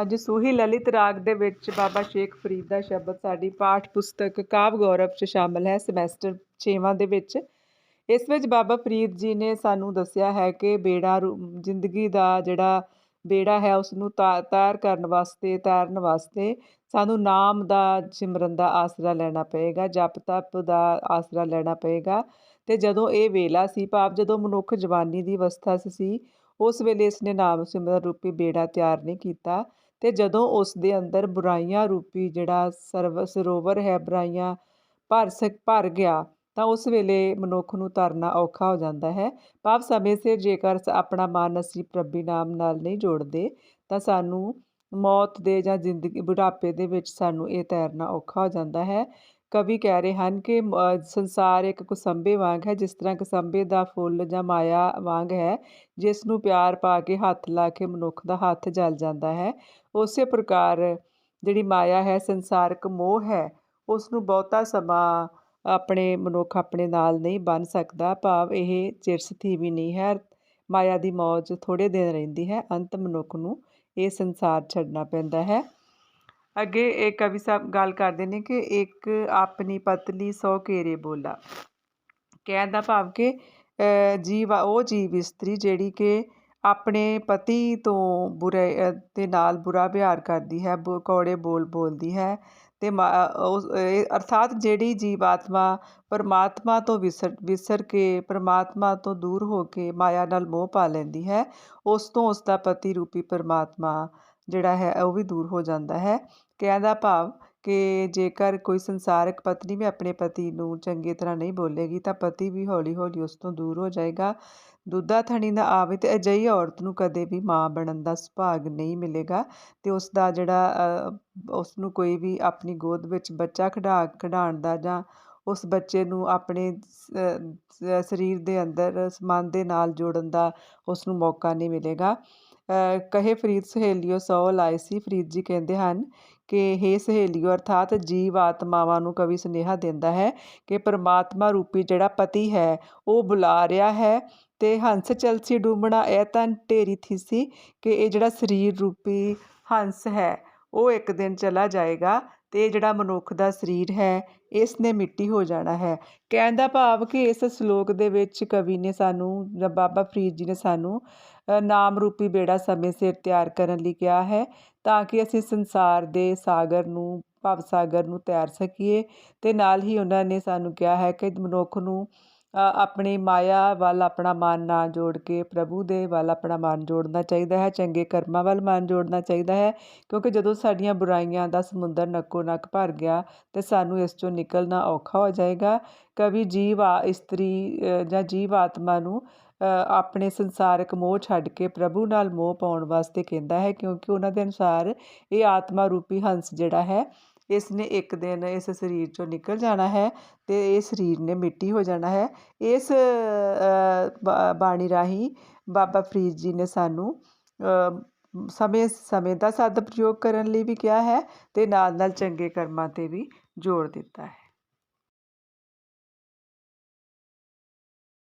ਅੱਜ ਸੂਹੀ ਲਲਿਤ ਰਾਗ ਦੇ ਵਿੱਚ ਬਾਬਾ ਸ਼ੇਖ ਫਰੀਦ ਦਾ ਸ਼ਬਦ ਸਾਡੀ ਪਾਠ ਪੁਸਤਕ ਕਾਵ ਗੌਰਵ 'ਚ ਸ਼ਾਮਲ ਹੈ, ਸਮੈਸਟਰ 6ਵਾਂ ਦੇ ਵਿੱਚ। ਇਸ ਵਿੱਚ ਬਾਬਾ ਫਰੀਦ ਜੀ ਨੇ ਸਾਨੂੰ ਦੱਸਿਆ ਹੈ ਕਿ ਬੇੜਾ ਰੂ- ਜ਼ਿੰਦਗੀ ਦਾ ਜਿਹੜਾ ਬੇੜਾ ਹੈ ਉਸ ਨੂੰ ਤਾਰ ਕਰਨ ਵਾਸਤੇ, ਤਾਰਨ ਵਾਸਤੇ ਸਾਨੂੰ ਨਾਮ ਦਾ ਸਿਮਰਨ ਦਾ ਆਸਰਾ ਲੈਣਾ ਪਏਗਾ, ਜਪ ਤਪ ਦਾ ਆਸਰਾ ਲੈਣਾ ਪਏਗਾ। ਤੇ ਜਦੋਂ ਇਹ ਵੇਲਾ ਸੀ, ਭਾਵ ਜਦੋਂ ਮਨੁੱਖ ਜਵਾਨੀ ਦੀ ਅਵਸਥਾ ਸੀ, ਉਸ ਵੇਲੇ ਇਸਨੇ ਨਾਮ ਸਿਮਰਨ ਰੂਪੀ ਬੇੜਾ ਤਿਆਰ ਨਹੀਂ ਕੀਤਾ। ਅਤੇ ਜਦੋਂ ਉਸ ਦੇ ਅੰਦਰ ਬੁਰਾਈਆਂ ਰੂਪੀ ਜਿਹੜਾ ਸਰਵ, ਸਰੋਵਰ ਹੈ, ਬੁਰਾਈਆਂ ਭਰ ਸਕ, ਭਰ ਗਿਆ, ਤਾਂ ਉਸ ਵੇਲੇ ਮਨੁੱਖ ਨੂੰ ਤਰਨਾ ਔਖਾ ਹੋ ਜਾਂਦਾ ਹੈ। ਭਾਵ ਸਮੇਂ ਸਿਰ ਜੇਕਰ ਸ- ਆਪਣਾ ਮਨ ਅਸੀਂ ਪ੍ਰਭੀ ਨਾਮ ਨਾਲ ਨਹੀਂ ਜੋੜਦੇ, ਤਾਂ ਸਾਨੂੰ ਮੌਤ ਦੇ ਜਾਂ ਜ਼ਿੰਦਗੀ, ਬੁਢਾਪੇ ਦੇ ਵਿੱਚ ਸਾਨੂੰ ਇਹ ਤੈਰਨਾ ਔਖਾ ਹੋ ਜਾਂਦਾ ਹੈ। ਕਵੀ ਕਹਿ ਰਹੇ ਹਨ ਕਿ ਸੰਸਾਰ ਇੱਕ ਕੁਸੰਬੇ ਵਾਂਗ ਹੈ, ਜਿਸ ਤਰ੍ਹਾਂ ਕੁਸੰਬੇ ਦਾ ਫੁੱਲ ਜਾਂ ਮਾਇਆ ਵਾਂਗ ਹੈ, ਜਿਸ ਨੂੰ ਪਿਆਰ ਪਾ ਕੇ ਹੱਥ ਲਾ ਕੇ ਮਨੁੱਖ ਦਾ ਹੱਥ ਜਲ ਜਾਂਦਾ ਹੈ। ਉਸੇ ਪ੍ਰਕਾਰ ਜਿਹੜੀ ਮਾਇਆ ਹੈ, ਸੰਸਾਰਕ ਮੋਹ ਹੈ ਉਸ ਨੂੰ ਬਹੁਤਾ ਸਮਾਂ ਆਪਣੇ ਮਨੁੱਖ ਆਪਣੇ ਨਾਲ ਨਹੀਂ ਬੰਨ ਸਕਦਾ, ਭਾਵ ਇਹ ਚਿਰਸਥੀ ਨਹੀਂ ਹੈ, ਮਾਇਆ ਦੀ ਮੌਜ ਥੋੜੇ ਦਿਨ ਰਹਿੰਦੀ ਹੈ, ਅੰਤ ਮਨੁੱਖ ਨੂੰ ਇਹ ਸੰਸਾਰ ਛੱਡਣਾ ਪੈਂਦਾ ਹੈ। ਅੱਗੇ ਇਹ ਕਵੀ ਸਾਹਿਬ ਗੱਲ ਕਰਦੇ ਨੇ ਕਿ ਇੱਕ ਆਪਣੀ ਪਤਲੀ ਸੌ ਘੇਰੇ ਬੋਲਾ। ਕਹਿਣ ਦਾ ਭਾਵ ਕਿ ਅ, ਜੀਵ ਉਹ ਜੀਵ ਇਸਤਰੀ ਜਿਹੜੀ ਕਿ ਆਪਣੇ ਪਤੀ ਤੋਂ ਬੁਰੇ ਦੇ ਨਾਲ ਬੁਰਾ ਵਿਹਾਰ ਕਰਦੀ ਹੈ ਬ- ਕੌੜੇ ਬੋਲ ਬੋਲਦੀ ਹੈ ਤੇ ਮਾ- ਅ, ਅਰਥਾਤ ਜਿਹੜੀ ਜੀਵ ਆਤਮਾ ਪਰਮਾਤਮਾ ਤੋਂ ਵਿਸਰ ਵਿਸਰ ਕੇ ਪਰਮਾਤਮਾ ਤੋਂ ਦੂਰ ਹੋ ਕੇ ਮਾਇਆ ਨਾਲ ਮੋਹ ਪਾ ਲੈਂਦੀ ਹੈ ਉਸ ਤੋਂ ਉਸ ਦਾ ਪਤੀ ਰੂਪੀ ਪਰਮਾਤਮਾ ਜਿਹੜਾ ਹੈ ਉਹ ਵੀ ਦੂਰ ਹੋ ਜਾਂਦਾ ਹੈ। ਕਹਿਣ ਦਾ ਭਾਵ ਕਿ ਜੇਕਰ ਕੋਈ ਸੰਸਾਰਕ ਪਤਨੀ ਵੀ ਆਪਣੇ ਪਤੀ ਨੂੰ ਚੰਗੀ ਤਰ੍ਹਾਂ ਨਹੀਂ ਬੋਲੇਗੀ ਤਾਂ ਪਤੀ ਵੀ ਹੌਲੀ ਹੌਲੀ ਉਸ ਤੋਂ ਦੂਰ ਹੋ ਜਾਏਗਾ। ਦੁੱਧਾ ਥਣੀ ਨਾ ਆਵੇ ਤੇ ਅਜਿਹੀ ਔਰਤ ਨੂੰ ਕਦੇ ਵੀ ਮਾਂ ਬਣਨ ਦਾ ਸੁਭਾਗ ਨਹੀਂ ਮਿਲੇਗਾ ਤੇ ਉਸ ਦਾ ਜਿਹੜਾ ਅ, ਉਸ ਨੂੰ ਕੋਈ ਵੀ ਆਪਣੀ ਗੋਦ ਵਿੱਚ ਬੱਚਾ ਖਿਡਾ ਖਿਡਾਉਣ ਦਾ ਜਾਂ ਉਸ ਬੱਚੇ ਨੂੰ ਆਪਣੇ ਸਰੀਰ ਦੇ ਅੰਦਰ ਮਨ ਦੇ ਨਾਲ ਜੋੜਨ ਦਾ ਉਸ ਨੂੰ ਮੌਕਾ ਨਹੀਂ ਮਿਲੇਗਾ। ਕਹੇ ਫਰੀਦ ਸਹੇਲਿਓ ਸੌ ਲਾਏ ਸੀ। ਫਰੀਦ ਜੀ ਕਹਿੰਦੇ ਹਨ ਕਿ, ਹੇ ਸਹੇਲਿਓ, ਅਰਥਾਤ ਜੀਵ ਆਤਮਾਵਾਂ ਨੂੰ ਕਵੀ ਸੁਨੇਹਾ ਦਿੰਦਾ ਹੈ ਕਿ ਪਰਮਾਤਮਾ ਰੂਪੀ ਜਿਹੜਾ ਪਤੀ ਹੈ, ਉਹ ਬੁਲਾ ਰਿਹਾ ਹੈ ਤੇ ਹੰਸ ਚਲਸੀ ਡੂਬਣਾ ਇਹ ਤਾਂ ਢੇਰੀ ਥੀਸੀ ਕਿ ਇਹ ਜਿਹੜਾ ਸਰੀਰ ਰੂਪੀ ਹੰਸ ਹੈ, ਉਹ ਇੱਕ ਦਿਨ ਚਲਾ ਜਾਏਗਾ। ਅਤੇ ਜਿਹੜਾ ਮਨੁੱਖ ਦਾ ਸਰੀਰ ਹੈ, ਇਸ ਨੇ ਮਿੱਟੀ ਹੋ ਜਾਣਾ ਹੈ। ਕਹਿਣ ਦਾ ਭਾਵ ਕਿ ਇਸ ਸ਼ਲੋਕ ਦੇ ਵਿੱਚ ਕਵੀ ਨੇ ਸਾਨੂੰ, ਜਾਂ ਬਾਬਾ ਫਰੀਦ ਜੀ ਨੇ ਸਾਨੂੰ ਨਾਮ ਰੂਪੀ ਬੇੜਾ ਸਮੇਂ ਸਿਰ ਤਿਆਰ ਕਰਨ ਲਈ ਕਿਹਾ ਹੈ, ਤਾਂ ਕਿ ਅਸੀਂ ਸੰਸਾਰ ਦੇ ਸਾਗਰ ਨੂੰ, ਭਵ ਸਾਗਰ ਨੂੰ ਤੈਰ ਸਕੀਏ। ਤੇ ਨਾਲ ਹੀ ਉਹਨਾਂ ਨੇ ਸਾਨੂੰ ਕਿਹਾ ਹੈ ਕਿ ਮਨੁੱਖ ਨੂੰ ਆਪਣੀ ਮਾਇਆ ਵੱਲ ਆਪਣਾ ਮਨ ਨਾ ਜੋੜ ਕੇ, ਪ੍ਰਭੂ ਦੇ ਵੱਲ ਆਪਣਾ ਮਨ ਜੋੜਨਾ ਚਾਹੀਦਾ ਹੈ, ਚੰਗੇ ਕਰਮਾਂ ਵੱਲ ਮਨ ਜੋੜਨਾ ਚਾਹੀਦਾ ਹੈ, ਕਿਉਂਕਿ ਜਦੋਂ ਸਾਡੀਆਂ ਬੁਰਾਈਆਂ ਦਾ ਸਮੁੰਦਰ ਨੱਕੋ ਨੱਕ ਭਰ ਗਿਆ ਤੇ ਸਾਨੂੰ ਇਸ ਚੋਂ ਨਿਕਲਣਾ ਔਖਾ ਹੋ ਜਾਏਗਾ। ਕਵੀ ਜੀਵ ਆ, ਇਸਤਰੀ ਜਾਂ ਜੀਵ ਆਤਮਾ ਨੂੰ ਆਪਣੇ ਸੰਸਾਰਕ ਮੋਹ ਛੱਡ ਕੇ ਪ੍ਰਭੂ ਨਾਲ ਮੋਹ ਪਾਉਣ ਵਾਸਤੇ ਕਹਿੰਦਾ ਹੈ, ਕਿਉਂਕਿ ਉਹਨਾਂ ਦੇ ਅਨੁਸਾਰ ਇਹ ਆਤਮਾ ਰੂਪੀ ਹੰਸ ਜਿਹੜਾ ਹੈ ਇਸ ਨੇ ਇੱਕ ਦਿਨ ਇਸ ਸਰੀਰ ਚੋਂ ਨਿਕਲ ਜਾਣਾ ਹੈ ਤੇ ਇਹ ਸਰੀਰ ਨੇ ਮਿੱਟੀ ਹੋ ਜਾਣਾ ਹੈ। ਇਸ ਬਾਣੀ ਰਾਹੀਂ ਬਾਬਾ ਫਰੀਦ ਜੀ ਨੇ ਸਾਨੂੰ ਸਮੇਂ ਸਮੇਂ ਦਾ ਸਦ ਪ੍ਰਯੋਗ ਕਰਨ ਲਈ ਵੀ ਕਿਹਾ ਹੈ ਤੇ ਨਾਲ ਨਾਲ ਚੰਗੇ ਕਰਮਾਂ ਤੇ ਵੀ ਜੋੜ ਦਿੱਤਾ ਹੈ।